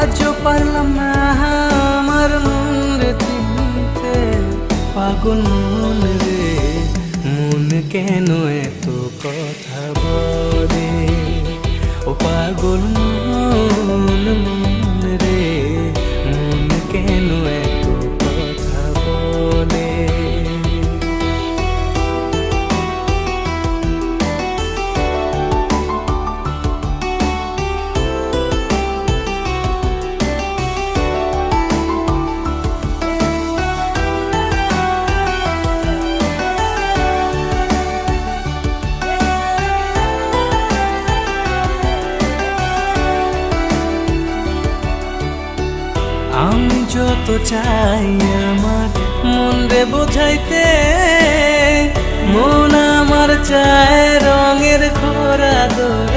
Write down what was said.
আজও পারলাম না, আমার মন রে চিনতে পাগল মন রে, মন কেন এত কথা বলে? ও পাগল মন আমি যত চাই আমার মন রে বোঝাইতে মন আমার চায় রঙের খোরা দোল